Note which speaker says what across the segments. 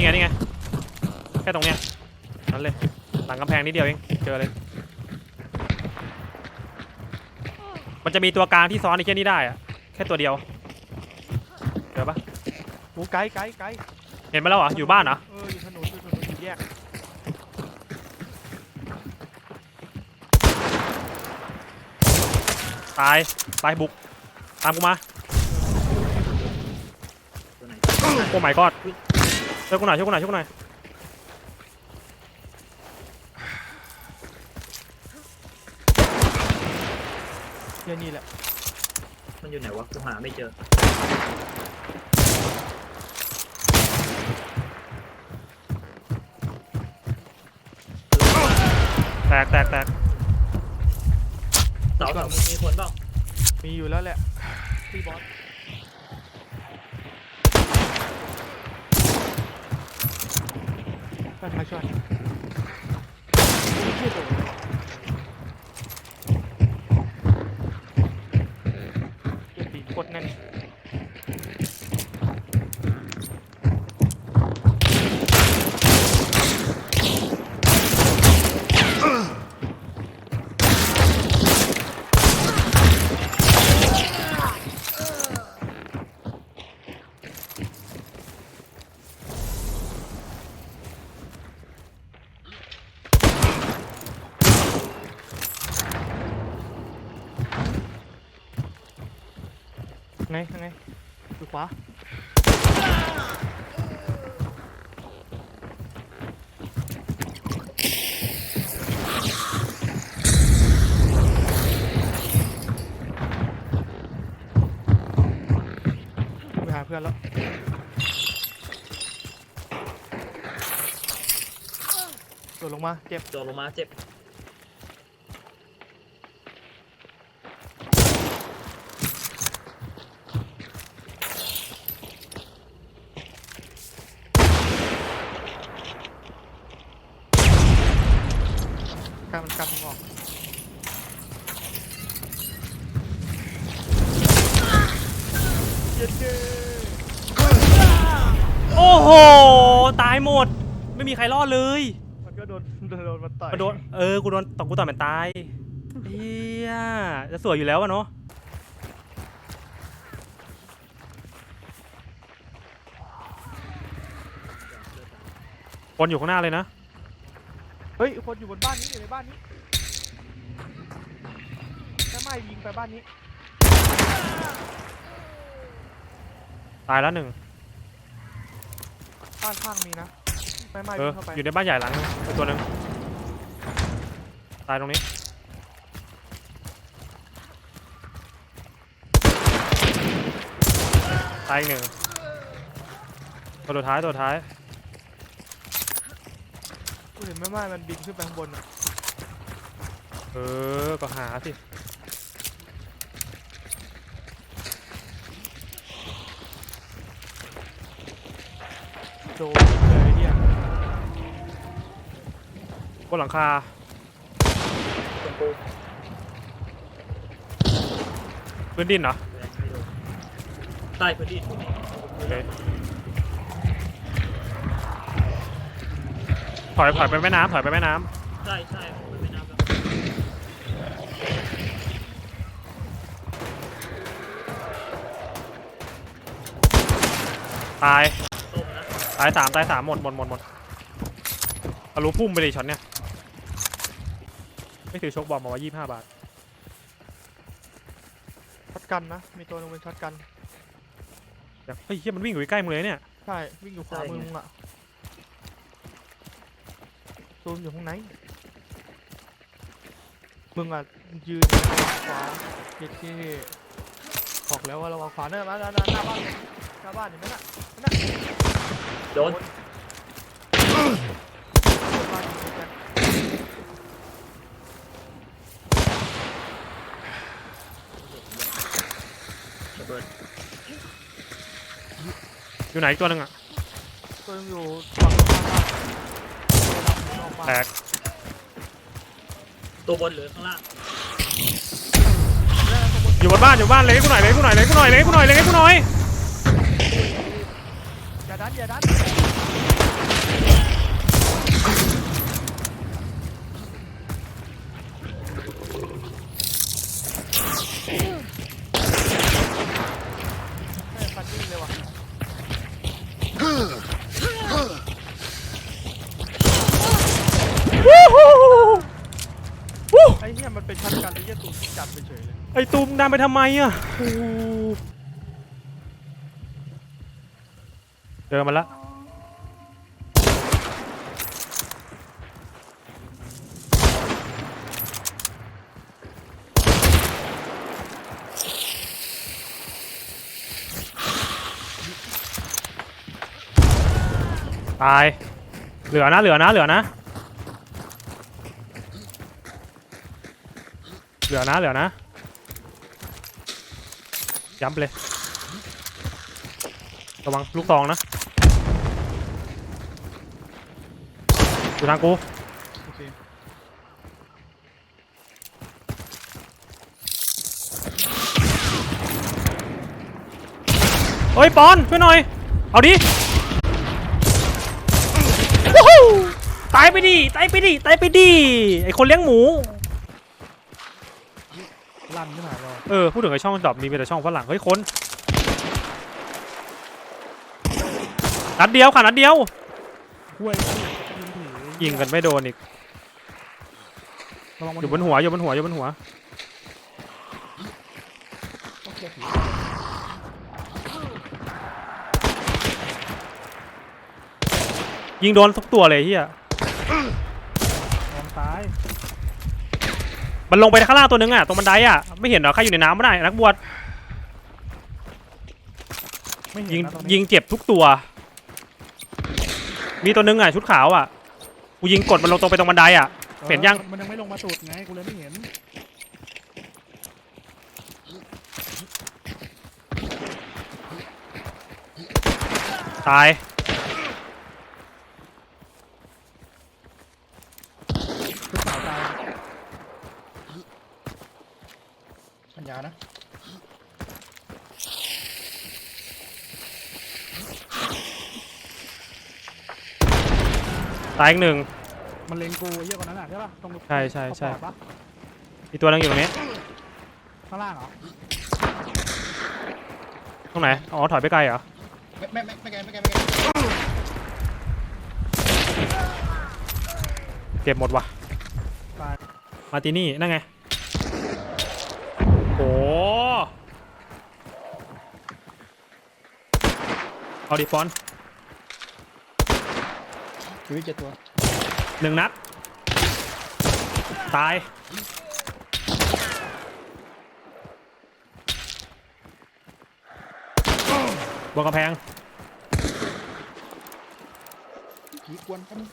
Speaker 1: นี่ไงนี่ไงแค่ตรงเนี้ยนั่นเลยหลังกำแพงนิดเดียวเองเจอเลย มันจะมีตัวกลางที่ซ้อนไอ้แค่นี้ได้อะแค่ตัวเดียวเจอปะ
Speaker 2: โอ้ไกด์ไกด์ไกด์
Speaker 1: เห็นมาแล้วเหรออยู่บ้านเหรอ
Speaker 2: เอออยู่ถนนอยู่ถนนอยู่แยก
Speaker 1: ตายตายบุกตามกูมา
Speaker 3: ตัวไหน
Speaker 1: โอ้ my god ช่วยกูหน่อยช่วยกูหน่อยช่วยกูหน่อย
Speaker 2: เดี๋ยวนี่แหละ
Speaker 3: มันอยู่ไหนวะกูหาไม่เจอ
Speaker 1: แตกแตกแตก
Speaker 3: เสาสองมีคนเปล่า
Speaker 2: มีอยู่แล้วแหละพี่บอส ช่วยมาช่วยไม่เชื่อตัวเก็บปีกโคตรแน่น ไงไงดูขวาไปหาเพื่อนแล้วโดดลงมาเจ็บ
Speaker 3: โดดลงมาเจ็บ
Speaker 2: กล้ามันกันมึงออกเย็นเย้
Speaker 1: โอ้โหตายหมด ไม่มีใครรอดเลย
Speaker 2: มันก็โดนโดนโดนมันต่อย
Speaker 1: มาโดนเออกูโดนตอกกูต่อยมันตายเฮียจะสวยอยู่แล้วอะเนาะคนอยู่ข้างหน้าเลยนะ
Speaker 2: เฮ้ยคนอยู่บนบ้านนี้อยู่ในบ้านนี้แค่ไม่ยิงไปบ้านนี้
Speaker 1: ตายแล้วหนึ่ง
Speaker 2: บ้านข้างมีนะไม่ไม่
Speaker 1: เอ
Speaker 2: วิ่
Speaker 1: อง
Speaker 2: เข้าไป
Speaker 1: อยู่ในบ้านใหญ่หลังนึงไปตัวหนึ่งตายตรงนี้ตายอีกหนึ่งตัวสุดท้ายตัวสุดท้าย
Speaker 2: กูเห็นแม่ไม้มันบินขึ้นไปข้างบนอะ
Speaker 1: เออก็หาสิ
Speaker 2: โดนเลยเนี่ย
Speaker 1: บนหลังคา
Speaker 3: ตรงกู
Speaker 1: พื้นดินเหรอ
Speaker 3: แรงไม่โดนใต้พื้นที่ถูก
Speaker 1: โอเคถอยถอยไปแม่น้ำถอยไปแม่น้
Speaker 3: ใช่ใช่มันไม่นับแล้วำ
Speaker 1: ตาย
Speaker 3: ต้มนะ
Speaker 1: ตายสามตายสามหมดหมดหมดหมดทะลุพุ่มไปเลยช็อตเนี้ยไม่ถือชกบอลมาว่ายี่ห้าบาท
Speaker 2: ช็อตกันนะ มีตัวหนึงเป็นช็อตกัน
Speaker 1: เดี๋ยวเฮ้ยเฮียมันวิ่งอยู่ใกล้ๆมึงเลยเนี่ย
Speaker 2: ใช่ วิ่งอยู่ขวามือมึงอะซูมอยู่ข้างในมึงอะยืนขวาเย็ดที่บอกแล้วว่าระวังขวาเนอะมาหน้าหน้าหน้าบ้านหน้าบ้านเห็นไหมน่ะนั่นน่ะ
Speaker 3: โดน
Speaker 2: บ้านอยู่ด้วยกัน
Speaker 3: ระเบิด
Speaker 1: อยู่ไหนอีกตัวหนึ่งอะ
Speaker 2: ตัวนึงอยู่ฝั่งตรงข้ามบ้านตัวดำออกมา
Speaker 1: แตก
Speaker 3: ตัวบนหรือข้างล่าง
Speaker 1: อยู่บนบ้านอยู่บ้านเลยให้กูหน่อยเลยให้กูหน่อยเลยให้กูหน่อยเลยให้กูหน่อยเลยให้กูหน่อย ดัน
Speaker 2: อย่าดันแม่ฟัว่ะ
Speaker 1: วู้ฮู้
Speaker 2: ไอ้เนี่ยมันเป็นชั้นกัน
Speaker 1: ไอ้เหี้ยตูมจัด
Speaker 2: ไปเฉยเลย
Speaker 1: ไอ้ตูมดันไปทำไมอะ เจอมันละตาย เหลือนะ เหลือนะ เหลือนะ เหลือนะ เหลือนะ ย้ำเลย ระวังลูกซองนะ อยู่ทางกู
Speaker 4: โอเค
Speaker 1: เฮ้ยปอนช่วยหน่อย เอาดิวู้ฮู้ตายไปดิตายไปดิตายไปดิไอคนเลี้ยงหมู
Speaker 4: ลั่นขึ้นมาเรา
Speaker 1: เออพูดถึงไอช่องดรอปมีแต่ช่องฝรั่งเฮ้ยคนนัดเดียวค่ะนัดเดียว
Speaker 4: ห้วย ยิงถือ
Speaker 1: ยิงกันไม่โดนอีก
Speaker 4: ระวัง
Speaker 1: อยู่บนหัวอยู่บนหัวอยู่บนหัว
Speaker 4: ต้องเคลียร์ผี
Speaker 1: ยิงโดนทุกตัวเลยเฮีย
Speaker 4: ระวังตาย
Speaker 1: มันลงไปข้างล่างตัวนึงอะตรงบันไดอะไม่เห็นเหรอใครอยู่ในน้ำไม่ได้นักบวช
Speaker 4: ไม่เห็
Speaker 1: ยิ
Speaker 4: น
Speaker 1: ง
Speaker 4: นะตอนนี้
Speaker 1: ยิงเจ็บทุกตัว มีตัวนึงอะชุดขาวอะ กูยิงกดมันลงตรงไปตรงบันไดอะ เห็นยัง
Speaker 4: มันยังไม่ลงมาสุดไงกูเลยไม่เห็น
Speaker 1: ตาย
Speaker 4: ชุดขาวตายปัญญานะ
Speaker 1: ตายอีกหนึ่ง
Speaker 4: มันเลงกูเยอะกว่านั้นอะใช่ป่ะตรง
Speaker 1: ใช่ใช่ใช่
Speaker 4: ขอบๆปะ
Speaker 1: อีกตัวนึงอยู่ตรงนี้
Speaker 4: ข้างล่างเหรอ
Speaker 1: ตรงไหน อ๋อ ถอยไปไกลเหรอ
Speaker 4: ไม่ไม่ไม่ไม่ไกลไม่ไกลไม่ไกล
Speaker 1: เก็บหมดว่ะ
Speaker 4: ตาย
Speaker 1: มาร์ตินี่ นั่นไงโหเอาดิฟอน
Speaker 4: ชีวิตเจ็ดตัว
Speaker 1: หนึ่งนัด ตาย บนกำแพง
Speaker 4: ผีกวนกันง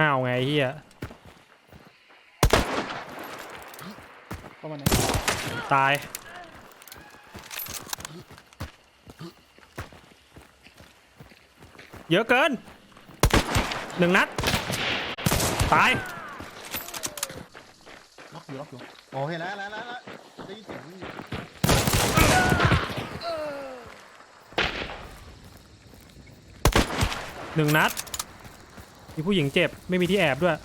Speaker 1: อ้าวไงไอ้เฮีย
Speaker 4: ประมาณไหน
Speaker 1: ตาย เยอะเกินหนึ่งนัด ตาย
Speaker 4: ล็อกอยู่ล็อกอยู่
Speaker 5: โอเคแล้วแล้วแล้วแล้วได้ยินเสียงวิ่งอยู่
Speaker 1: หนึ่งนัด มีผู้หญิงเจ็บ ไม่มีที่แอบด้วย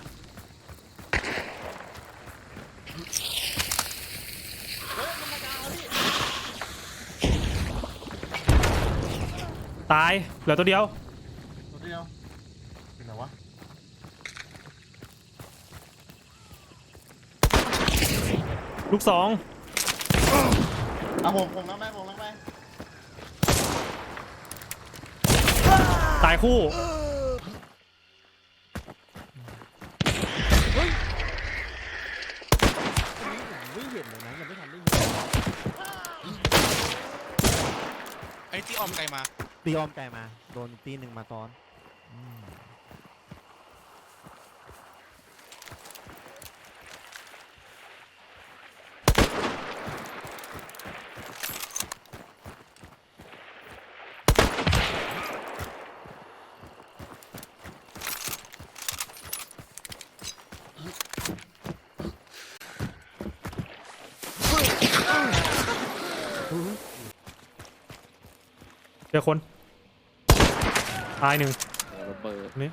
Speaker 1: ตาย เหลือตัวเดียว
Speaker 5: ตัวเดียวเป็นไงวะ
Speaker 1: ลูกสอง
Speaker 5: อะผมผมล้างไปผมล้างไป
Speaker 1: ตายคู่
Speaker 5: ไม่เห็นเลยนะยังไม่ทันได้ยิน
Speaker 6: ไอ้ที่ออมไกลมา
Speaker 7: ตีอ้อมไกลมา โดนตีหนึ่งมาตอน
Speaker 1: เจอคน ตายหนึ่ง
Speaker 7: ระเบิด
Speaker 1: นี่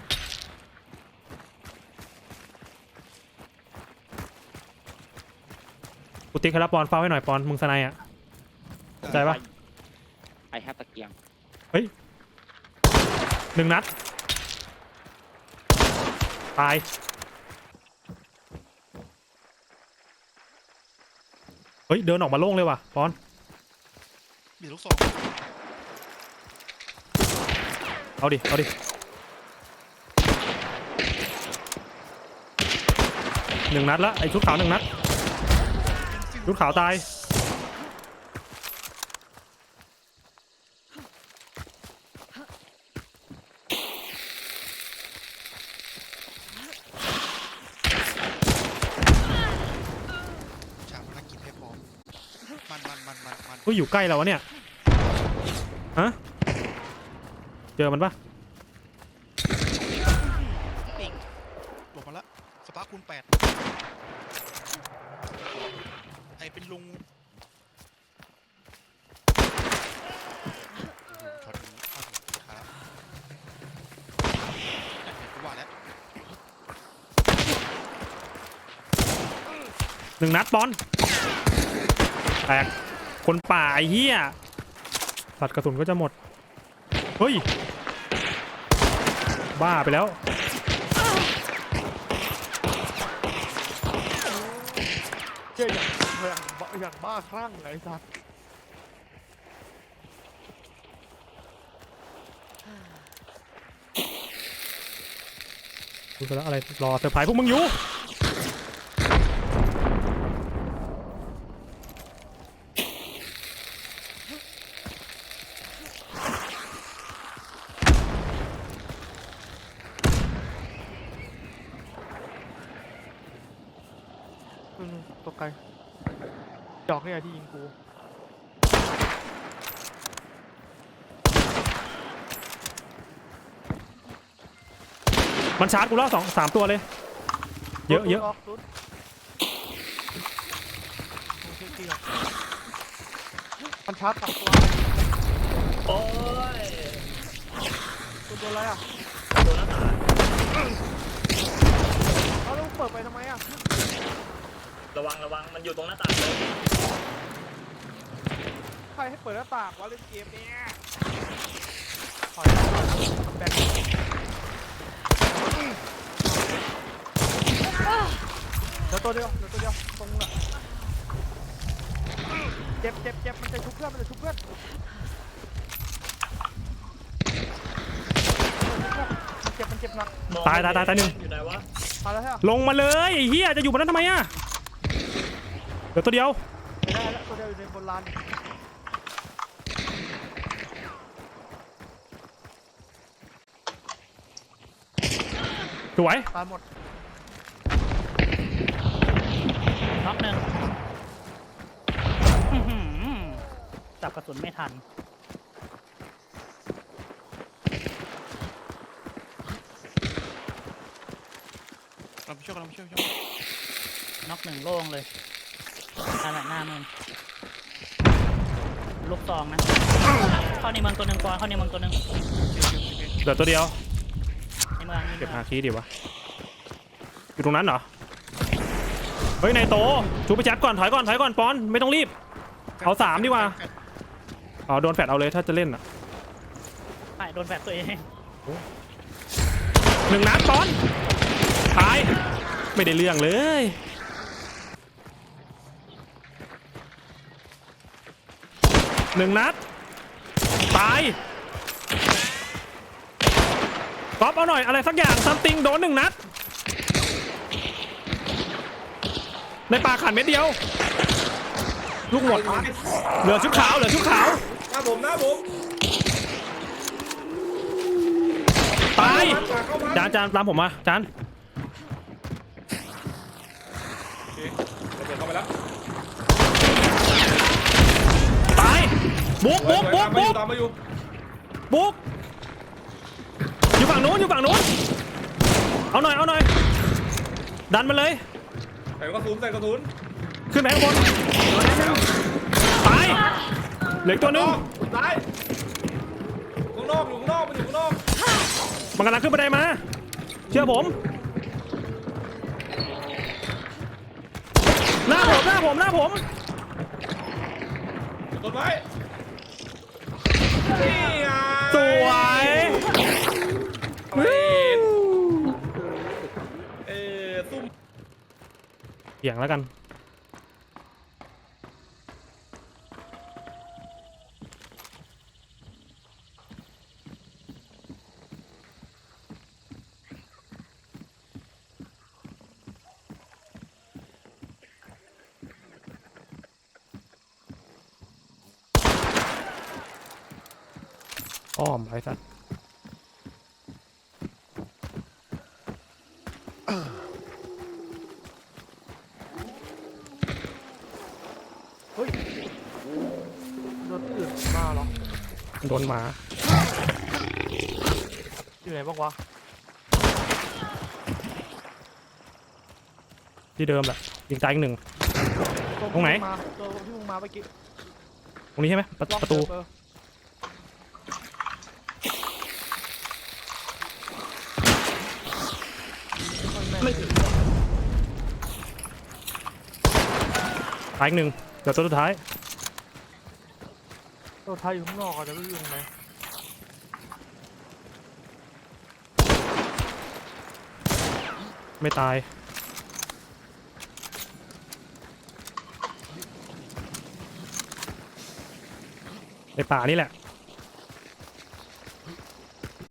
Speaker 1: กูติ๊กให้รับปอนเฝ้าให้หน่อยปอนมึงสไนอะเข้าใจปะ
Speaker 8: ไอแฮปตะเกียง
Speaker 1: เฮ้ยหนึ่งนัด ตายเฮ้ย เดินออกมาโล่งเลยว่ะปอน
Speaker 6: มีลูกซอง
Speaker 1: เอาดิ เอาดิ หนึ่งนัดละไอ้ชุดขาวหนึ่งนัด ชุดขาวตาย
Speaker 6: ชาพนักกิจให้พร้อมมันมันมันมันมัน
Speaker 1: เฮ้ยอยู่ใกล้เราวะเนี่ย ฮะ เจอมันปะ
Speaker 6: ปิงหลบมาละสปาร์คคูณแปดไอเป็นลุงโอ้โหช็อตนี้เข้าถึงตีครับกูว่าแล้ว
Speaker 1: หนึ่งนัดบอลแตกคนป่าไอ้เหี้ยสัตว์กระสุนก็จะหมด เฮ้ย บ้าไปแล้ว
Speaker 2: เจ๊อย่างอย่างบ้าอย่างบ้าคลั่งเลยไอ้สัส
Speaker 1: ดูซะแล้วอะไรรอเซอร์ไพรส์พวกมึงอยู่
Speaker 2: อืมตกไกลดอก เนี่ยที่ยิงกู
Speaker 1: มันชาร์จกูแล้วสองสามตัวเลย เยอะเยอะ
Speaker 2: ตุ๊ดตุ๊ดโอเคเกลียดมันชาร์จสามตัว
Speaker 3: โอ้ย
Speaker 2: ตัวโดนอะไรอะ
Speaker 3: โดนหน้าต่าง
Speaker 2: เอาแล้วเปิดไปทำไมอะ
Speaker 3: ระวังระวังมันอยู่ตรงหน้าต่างเลย
Speaker 2: ใครให้เปิดหน้าต่างวะเล่นเกมเนี่ยถอยแบกเดี๋ยวตัวเดียวเดี๋ยวตัวเดียวตรงน่ะเจ็บเจ็บเจ็บมันจะชุบเพื่อนมันจะชุบเพื่อนมันเจ็บมันเจ็บหนัก
Speaker 3: มอง
Speaker 1: ตายตายตายตายหนึ่ง
Speaker 3: อยู่ไหนวะ
Speaker 2: ตายแล้วใช่ไหม
Speaker 1: ลงมาเลยไอ้เหี้ยจะอยู่บนนั้นทำไมอะ เดี๋ยวตัวเดียว
Speaker 2: ไม่ได้แล้วตัวเดียวอยู่ในบนลาน
Speaker 1: สวย
Speaker 2: ตายหมด
Speaker 4: น็อกหนึ่งอื้อหือจับกระสุนไม่ทัน
Speaker 6: เราไปช่วยกันเราไปช่วยช่วย
Speaker 4: น็อกหนึ่งโล่งเลย นั่นแหละหน้ามึงลูกซองนะ เข้าในเมืองตัวหนึ่งก่อนเข้าในเมืองตัวหนึ่ง
Speaker 1: เดี๋ยวตัวเดียว
Speaker 4: ในเมืองใน
Speaker 1: เก็บ
Speaker 4: เมื
Speaker 1: หา
Speaker 4: อง
Speaker 1: คีย์ดีวะ อยู่ตรงนั้นเหรอ เฮ้ยนายโตชูไปแชทก่อนถอยก่อนถอยก่อนปอนไม่ต้องรีบ เอาสามดีกว่า อ๋อโดนแฟดเอาเลยถ้าจะเล่นอะ
Speaker 4: ใช่โดนแฟดตัวเอง
Speaker 1: หนึ่งนัดปอนตาย ไม่ได้เรื่องเลย หนึ่งนัด ตายก๊อปเอาหน่อย อะไรสักอย่างซัมติงโดนหนึ่งนัด ในปากขันเม็ดเดียว ลูกหมด เหลือชุดขาว เหลือชุดขาว
Speaker 9: หน้าผมหน้าผม
Speaker 1: ตาย
Speaker 9: เข้ามา
Speaker 1: จานจานตามผมมาจาน
Speaker 9: โอเคระเบิดเข้าไปแล้ว
Speaker 1: บุกบุกบุกบุก
Speaker 9: ตามมาอยู่
Speaker 1: บุกอยู่ฝั่งนู้นอยู่ฝั่งนู้นเอาหน่อยเอาหน่อยดันมาเลย
Speaker 9: ใส่กระสุนใส่กระสุน
Speaker 1: ขึ้นไปข้างบนตายเหลืออกตัวหนึง
Speaker 9: ซ้ายข้างนอกอยู่ข้างนอกมันอยู่ข้างนอก
Speaker 1: มันกำลังขึ้นบันไดมาเชื่อผมหน้าผมหน้าผมหน้าผม
Speaker 9: ต้นไม้นี่ไง
Speaker 1: สวย
Speaker 9: เฮ้ยเออซุ่ม
Speaker 1: เสียงแล้วกัน อ้อมไอ้สัส
Speaker 2: เฮ้ยโดนที่อื่นมาเหรอ
Speaker 1: โดนหมา
Speaker 2: อยู่ไหนบ้างวะ
Speaker 1: ที่เดิมแหละยิงตายอีกหนึ่ง ตรงไหน
Speaker 2: มาตัวที่มึงมาเมื่อกี้
Speaker 1: ตรงนี้ใช่ไหมประ
Speaker 2: ลอง
Speaker 1: ประตู
Speaker 2: เดินเออ ไม่ถึง
Speaker 1: ตายอีกหนึ่งเดี๋ยวตัวสุดท้าย
Speaker 2: ตัวไทยอยู่ข้างนอกอะจะไม่อยู่ตรงไหน
Speaker 1: ไม่ตาย ในป่านี่แหละ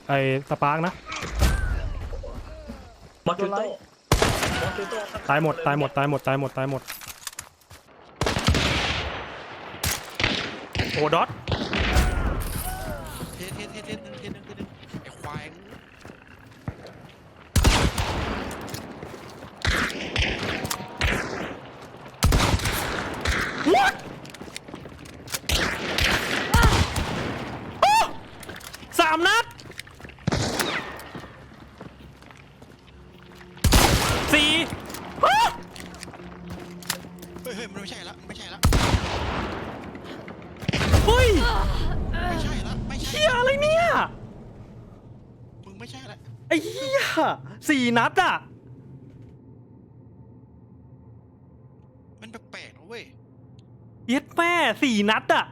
Speaker 1: ไอสปาร์กนะ
Speaker 3: มอจูโต้มอจูโต้
Speaker 1: ตายหมดตายหมดตายหมดตายหมดตายหมดโอ้ดอท
Speaker 6: เทสเทสเทสเทสหนึ่งเทสหนึ่งเทสหนึ่งไอ้ควาย
Speaker 1: สามนัดสี่
Speaker 6: เฮ้ยเฮ้ยมันไม่ใช่ละมันไม่ใช่ละ
Speaker 1: เฮ้ย
Speaker 6: ไม่ใช่ละไม่ใช่
Speaker 1: เฮียอะไรเนี่ย
Speaker 6: มึงไม่ใช่ละ
Speaker 1: ไอ้เฮีย สี่นัดอะ
Speaker 6: มันแปลกๆนะเว้ย
Speaker 1: เย็ดแม่สี่นัดอะ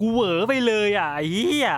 Speaker 1: กูเหวอไปเลยอะไอ้เหี้ย